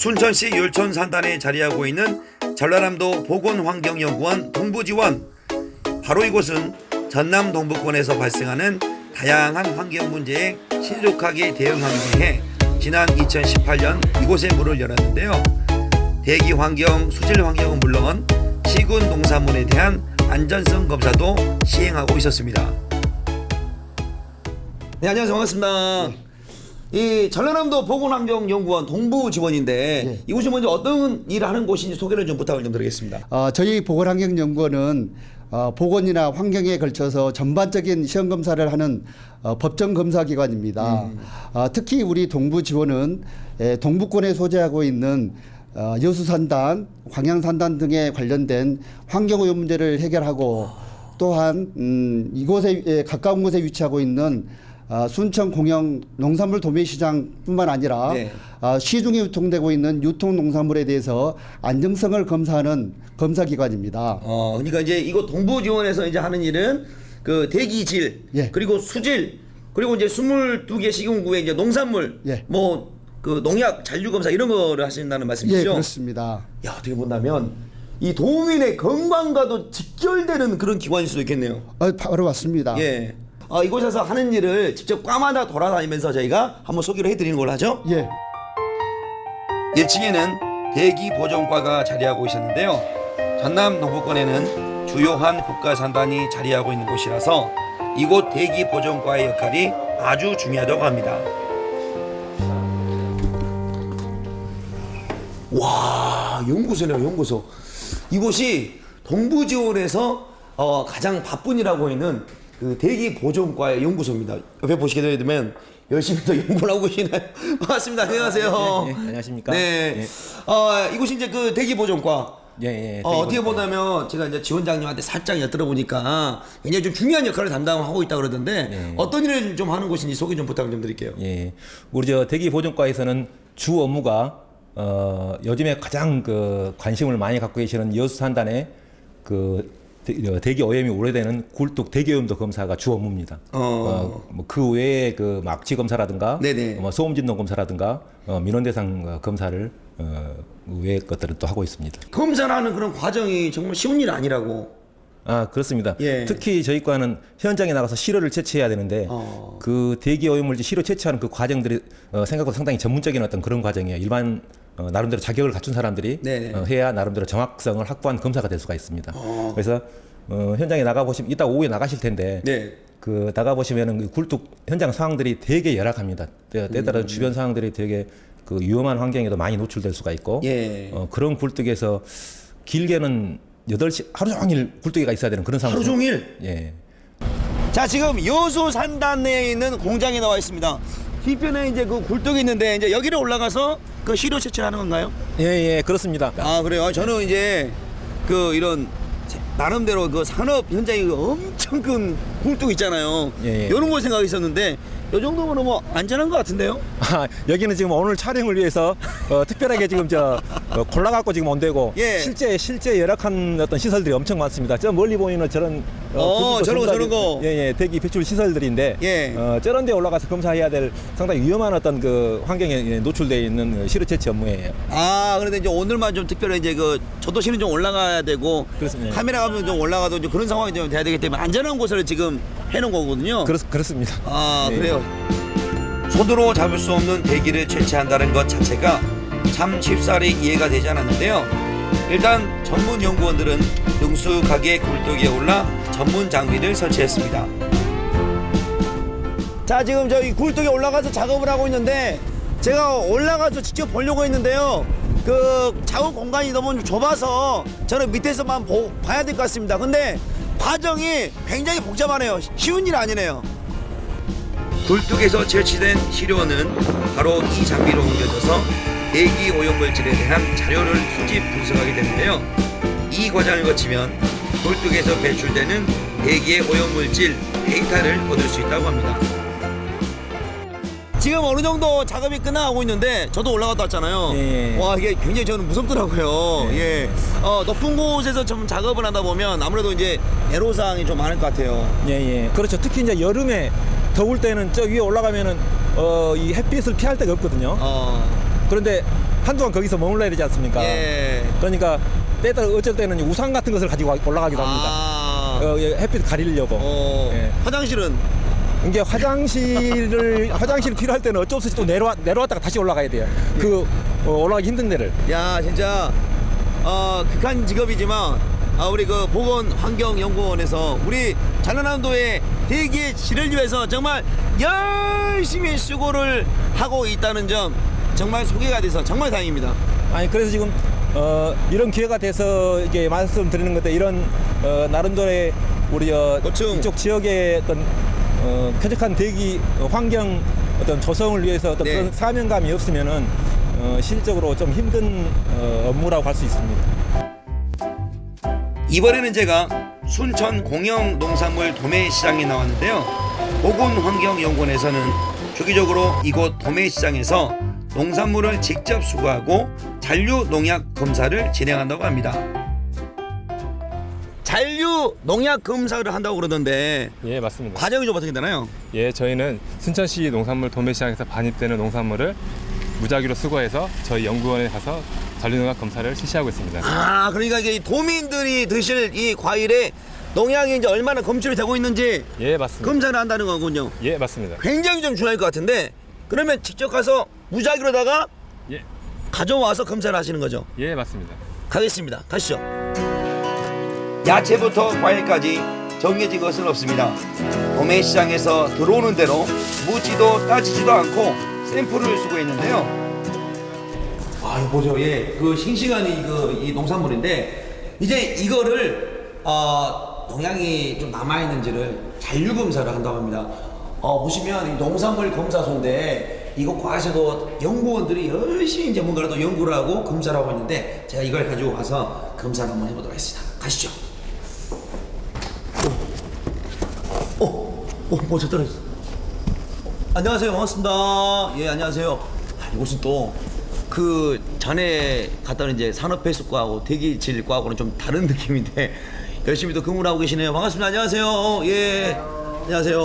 순천시 열촌 산단에 자리하고 있는 전라남도 보건환경연구원 동부지원 바로 이곳은 전남 동부권에서 발생하는 다양한 환경 문제에 신속하게 대응하기 위해 지난 2018년 이곳에 문을 열었는데요. 대기 환경, 수질 환경은 물론 시군 농산물에 대한 안전성 검사도 시행하고 있었습니다. 네, 안녕하세요. 반갑습니다. 이 전라남도 보건환경연구원 동부 지원인데 예. 이곳이 먼저 어떤 일을 하는 곳인지 소개를 좀 부탁을 좀 드리겠습니다. 어, 저희 보건환경연구원은 어, 보건이나 환경에 걸쳐서 전반적인 시험 검사를 하는 어, 법정 검사 기관입니다. 어, 특히 우리 동부 지원은 에, 동부권에 소재하고 있는 어, 여수산단, 광양산단 등에 관련된 환경오염 문제를 해결하고 또한 음, 이곳에 에, 가까운 곳에 위치하고 있는 어, 순천 공영 농산물 도매시장뿐만 아니라 네. 아, 시중에 유통되고 있는 유통 농산물에 대해서 안정성을 검사하는 검사 기관입니다. 어, 그러니까 이제 이거 동부 지원에서 이제 하는 일은 그 대기질 예. 그리고 수질 그리고 이제 22개 시군구의 이제 농산물 예. 뭐그 농약 잔류 검사 이런 거를 하신다는 예, 말씀이시죠? 그렇습니다. 야, 어떻게 본다면 이 도민의 건강과도 직결되는 그런 기관일 수도 있겠네요. 어, 바로 맞습니다. 예. 아, 이곳에서 하는 일을 직접 과마다 돌아다니면서 저희가 한번 소개를 해드리는 걸로 하죠. 예. 1층에는 대기 보존과가 자리하고 있었는데요. 전남 동부권에는 주요한 국가산단이 자리하고 있는 곳이라서 이곳 대기 보존과의 역할이 아주 중요하다고 합니다. 와, 연구소네요, 연구소. 이곳이 동부지원에서 어, 가장 바쁜이라고 있는 그 대기 보존과의 연구소입니다. 옆에 보시게 되면 열심히 또 연구를 하고 계시나요? 반갑습니다. 안녕하세요. 예, 예, 안녕하십니까. 네. 예. 어, 이곳이 이제 그 대기 보존과. 예, 예. 어, 어떻게. 보냐면 제가 이제 지원장님한테 살짝 엿들어보니까 굉장히 좀 중요한 역할을 담당하고 있다 그러던데 네. 어떤 일을 좀 하는 곳인지 소개 좀 부탁을 좀 드릴게요. 예. 우리 저 대기 보존과에서는 주 업무가 어, 요즘에 가장 그 관심을 많이 갖고 계시는 여수 산단의 그 대- 어, 대기 오염이 오래되는 굴뚝 대기 오염도 검사가 주 업무입니다. 어. 뭐그 외에 그 막지 검사라든가 네네. 뭐 소음 진동 검사라든가 어, 민원 대상 어, 검사를 어, 그 외의 것들은 또 하고 있습니다. 검사라는 그런 과정이 정말 쉬운 일 아니라고. 아 그렇습니다. 예. 특히 저희 과는 현장에 나가서 시료를 채취해야 되는데 어. 그 대기 오염물질 시료 채취하는 그 과정들이 어, 생각보다 상당히 전문적인 어떤 그런 과정이에요. 일반 어, 나름대로 자격을 갖춘 사람들이 네네. 어, 해야 나름대로 정확성을 확보한 검사가 될 수가 있습니다. 그래서 어, 현장에 나가 보시면 이따 오후에 나가실 텐데 네. 그 나가 보시면은 그 굴뚝 현장 상황들이 되게 열악합니다. 때, 때에 음. 따라 주변 상황들이 되게 그 위험한 환경에도 많이 노출될 수가 있고 예. 어, 그런 굴뚝에서 길게는 8시 하루 종일 굴뚝에가 있어야 되는 그런 상황. 하루 종일? 예. 자 지금 여수 산단 내에 있는 공장에 나와 있습니다. 뒤편에 이제 그 굴뚝이 있는데 이제 여기를 올라가서 그 시료 채취하는 건가요? 예, 예, 그렇습니다. 아 그래요. 저는 이제 그 이런 나름대로 그 산업 현장이 그 엄청 큰 굴뚝 있잖아요. 예, 예. 이런 걸 생각했었는데 이 정도면 뭐 안전한 것 같은데요? 아, 여기는 지금 오늘 촬영을 위해서 어, 특별하게 지금 저 어, 골라갖고 지금 온대고 예. 실제 실제 열악한 어떤 시설들이 엄청 많습니다. 저 멀리 보이는 저런 어, 굴뚝도 저런 거, 저런 거. 예, 예, 대기 배출 시설들인데 예. 어, 저런 데 올라가서 검사해야 될 상당히 위험한 어떤 그 환경에 노출되어 있는 시료 채취 업무예요. 아 그런데 이제 오늘만 좀 특별히 이제 그 저도시는 좀 올라가야 되고 그렇습니다. 카메라 감독 좀 올라가도 이제 그런 상황이 좀 돼야 되기 때문에 안전한 곳을 지금 해놓은 거거든요. 그렇, 그렇습니다. 아 예. 그래요. 손으로 잡을 수 없는 대기를 채취한다는 것 자체가 참 쉽사리 이해가 되지 않았는데요. 일단 전문 연구원들은 능숙하게 굴뚝에 올라 전문 장비를 설치했습니다. 자 지금 저희 굴뚝에 올라가서 작업을 하고 있는데 제가 올라가서 직접 보려고 했는데요. 그 작업 공간이 너무 좁아서 저는 밑에서만 보, 봐야 될 것 같습니다. 근데 과정이 굉장히 복잡하네요. 쉬운 일 아니네요. 굴뚝에서 채취된 시료는 바로 이 장비로 옮겨져서 대기 오염물질에 대한 자료를 수집 분석하게 되는데요. 이 과정을 거치면 굴뚝에서 배출되는 대기의 오염물질 데이터를 얻을 수 있다고 합니다. 지금 어느 정도 작업이 끝나가고 있는데 저도 올라갔다 왔잖아요. 예, 예. 와 이게 굉장히 저는 무섭더라고요. 예. 어, 높은 곳에서 좀 작업을 하다 보면 아무래도 이제 애로 사항이 좀 많을 것 같아요. 예, 예. 그렇죠. 특히 이제 여름에 더울 때는 저 위에 올라가면은 어, 이 햇빛을 피할 데가 없거든요. 어. 그런데 한동안 거기서 머물러야 되지 않습니까? 예. 그러니까 때에 따라 어쩔 때는 우산 같은 것을 가지고 올라가기도 합니다. 아. 어, 예, 햇빛 가리려고. 어. 예. 화장실은 이게 화장실을 화장실 필요할 때는 어쩔 수 없이 또 내려와 내려왔다가 다시 올라가야 돼요. 그 어, 올라가기 힘든 데를. 야 진짜 어, 극한 직업이지만 아, 우리 그 보건 환경 연구원에서 우리 전라남도의 대기의 질을 위해서 정말 열심히 수고를 하고 있다는 점 정말 소개가 돼서 정말 다행입니다. 아니 그래서 지금 어, 이런 기회가 돼서 이게 말씀드리는 건데 이런 어, 나름대로의 우리 어, 고충. 이쪽 지역의 어떤 어, 쾌적한 대기 어, 환경 어떤 조성을 위해서 어떤 네. 그런 사명감이 없으면은 어, 실적으로 좀 힘든 어, 업무라고 할 수 있습니다. 이번에는 제가 순천 공영 농산물 도매 시장에 나왔는데요. 보건환경연구원에서는 주기적으로 이곳 도매 시장에서 농산물을 직접 수거하고 잔류 농약 검사를 진행한다고 합니다. 잔류 농약 검사를 한다고 그러던데 예, 맞습니다. 과정이 좀 어떻게 되나요? 예, 저희는 순천시 농산물 도매시장에서 반입되는 농산물을 무작위로 수거해서 저희 연구원에 가서 잔류농약 검사를 실시하고 있습니다. 아, 그러니까 이게 도민들이 드실 이 과일에 농약이 이제 얼마나 검출이 되고 있는지 예, 맞습니다. 검사를 한다는 거군요. 예, 맞습니다. 굉장히 좀 중요할 것 같은데 그러면 직접 가서 무작위로다가 예, 가져와서 검사를 하시는 거죠. 예, 맞습니다. 가겠습니다. 가시죠. 야채부터 과일까지 정해진 것은 없습니다. 도매시장에서 들어오는 대로 묻지도 따지지도 않고 샘플을 수거했는데요. 아, 이거 보세요. 예, 그 싱싱한 이, 그, 이 농산물인데 이제 이거를 어, 농약이 좀 남아 있는지를 잔류 검사를 한다고 합니다. 어, 보시면 이 농산물 검사소인데 이거 과에서도 연구원들이 열심히 이제 뭔가라도 연구를 하고 검사를 하고 있는데 제가 이걸 가지고 가서 검사를 한번 해보도록 하겠습니다. 가시죠. 오, 오, 오, 뭐저 떨어졌어. 안녕하세요. 반갑습니다. 예, 안녕하세요. 아, 이곳은 또그 전에 갔던 이제 산업배수과하고 대기질과하고는 좀 다른 느낌인데 열심히 또 근무를 하고 계시네요. 반갑습니다. 안녕하세요. 예. 안녕하세요.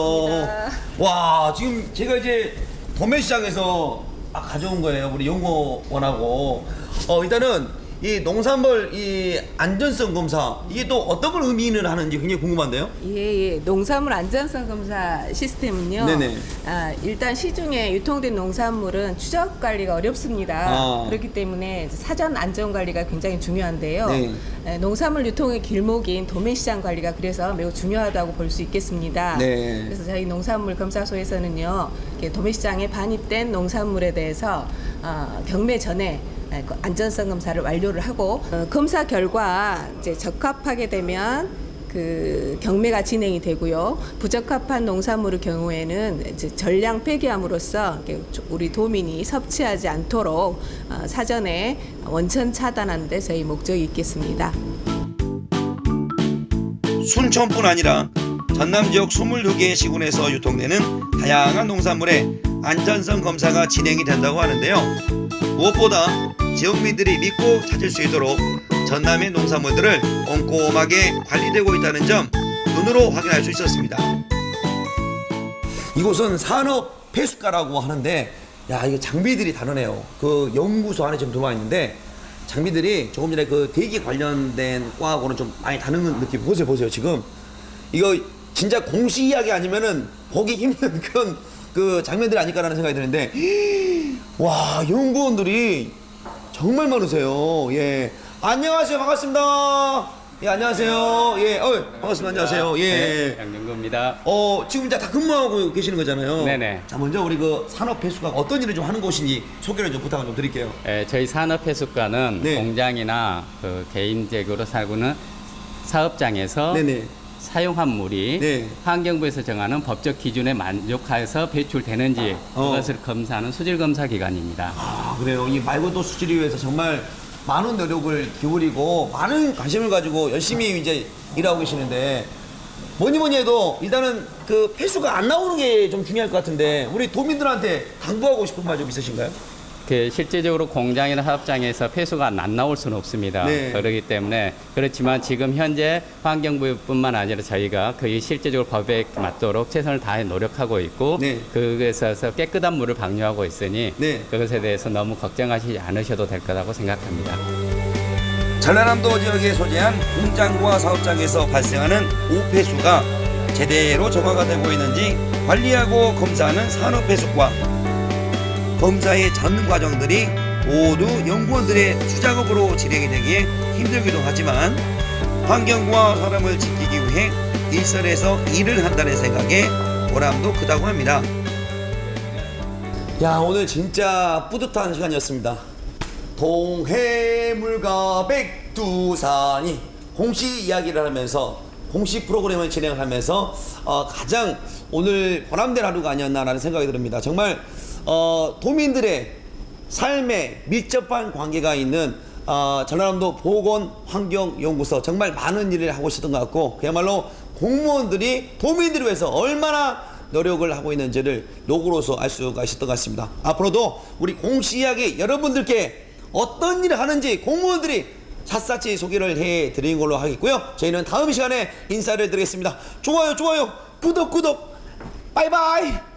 와, 지금 제가 이제 도매시장에서 아, 가져온 거예요. 우리 연구원하고. 어, 일단은 이 농산물 이 안전성 검사 이게 또 어떤 걸 의미를 하는지 굉장히 궁금한데요. 예, 예. 농산물 안전성 검사 시스템은요. 네네. 아, 일단 시중에 유통된 농산물은 추적 관리가 어렵습니다. 아. 그렇기 때문에 사전 안전 관리가 굉장히 중요한데요. 네. 에, 농산물 유통의 길목인 도매시장 관리가 그래서 매우 중요하다고 볼 수 있겠습니다. 네. 그래서 저희 농산물 검사소에서는요, 이렇게 도매시장에 반입된 농산물에 대해서 어, 경매 전에 안전성 검사를 완료를 하고 어, 검사 결과 이제 적합하게 되면 그 경매가 진행이 되고요. 부적합한 농산물의 경우에는 이제 전량 폐기함으로써 우리 도민이 섭취하지 않도록 어, 사전에 원천 차단하는 데 저희 목적이 있겠습니다. 순천뿐 아니라 전남 지역 22개의 시군에서 유통되는 다양한 농산물의 안전성 검사가 진행이 된다고 하는데요. 무엇보다 지역민들이 믿고 찾을 수 있도록 전남의 농산물들을 꼼꼼하게 관리되고 있다는 점 눈으로 확인할 수 있었습니다. 이곳은 산업 폐수과라고 하는데 야 이거 장비들이 다르네요. 그 연구소 안에 지금 들어와 있는데 장비들이 조금 전에 그 대기 관련된 과하고는 좀 많이 다른 느낌 보세요 보세요 지금 이거 진짜 공식 이야기 아니면은 보기 힘든 그런 그 장면들이 아닐까라는 생각이 드는데 와 연구원들이 정말 많으세요. 예 안녕하세요 반갑습니다. 예 안녕하세요. 예 어, 반갑습니다. 안녕하세요. 예. 네, 양정구입니다. 어 지금 이제 다 근무하고 계시는 거잖아요. 네네. 자 먼저 우리 그 산업 배수가 어떤 일을 좀 하는 곳인지 소개를 좀 부탁을 좀 드릴게요. 에, 저희 산업회수과는 네. 공장이나 그 개인적으로 살고는 사업장에서 네네. 사용한 물이 네. 환경부에서 정하는 법적 기준에 만족하여서 배출되는지 어. 그것을 검사하는 수질 검사 기관입니다. 아 그래요. 이 말고도 수질을 위해서 정말 많은 노력을 기울이고 많은 관심을 가지고 열심히 이제 일하고 계시는데 뭐니 뭐니 해도 일단은 그 폐수가 안 나오는 게 좀 중요할 것 같은데 우리 도민들한테 당부하고 싶은 말 좀 있으신가요? 그 실제적으로 공장이나 사업장에서 폐수가 안 나올 수는 없습니다. 네. 그렇기 때문에 그렇지만 지금 현재 환경부뿐만 아니라 저희가 거의 실제적으로 법에 맞도록 최선을 다해 노력하고 있고 네. 그것에 있어서 깨끗한 물을 방류하고 있으니 네. 그것에 대해서 너무 걱정하시지 않으셔도 될 거라고 생각합니다. 전라남도 지역에 소재한 공장과 사업장에서 발생하는 오폐수가 제대로 정화가 되고 있는지 관리하고 검사하는 산업폐수과 검사의 전 과정들이 모두 연구원들의 수작업으로 진행이 되기에 힘들기도 하지만 환경과 사람을 지키기 위해 일선에서 일을 한다는 생각에 보람도 크다고 합니다. 야 오늘 진짜 뿌듯한 시간이었습니다. 동해물과 백두산이 공시 이야기를 하면서 공시 프로그램을 진행하면서 어, 가장 오늘 보람된 하루가 아니었나라는 생각이 듭니다. 정말 어, 도민들의 삶에 밀접한 관계가 있는 어, 전라남도 보건환경연구소 정말 많은 일을 하고 있었던 것 같고 그야말로 공무원들이 도민들을 위해서 얼마나 노력을 하고 있는지를 로고로서 알 수가 있었던 것 같습니다. 앞으로도 우리 공시 이야기 여러분들께 어떤 일을 하는지 공무원들이 샅샅이 소개를 해 드리는 걸로 하겠고요. 저희는 다음 시간에 인사를 드리겠습니다. 좋아요, 좋아요, 구독, 구독, 바이바이.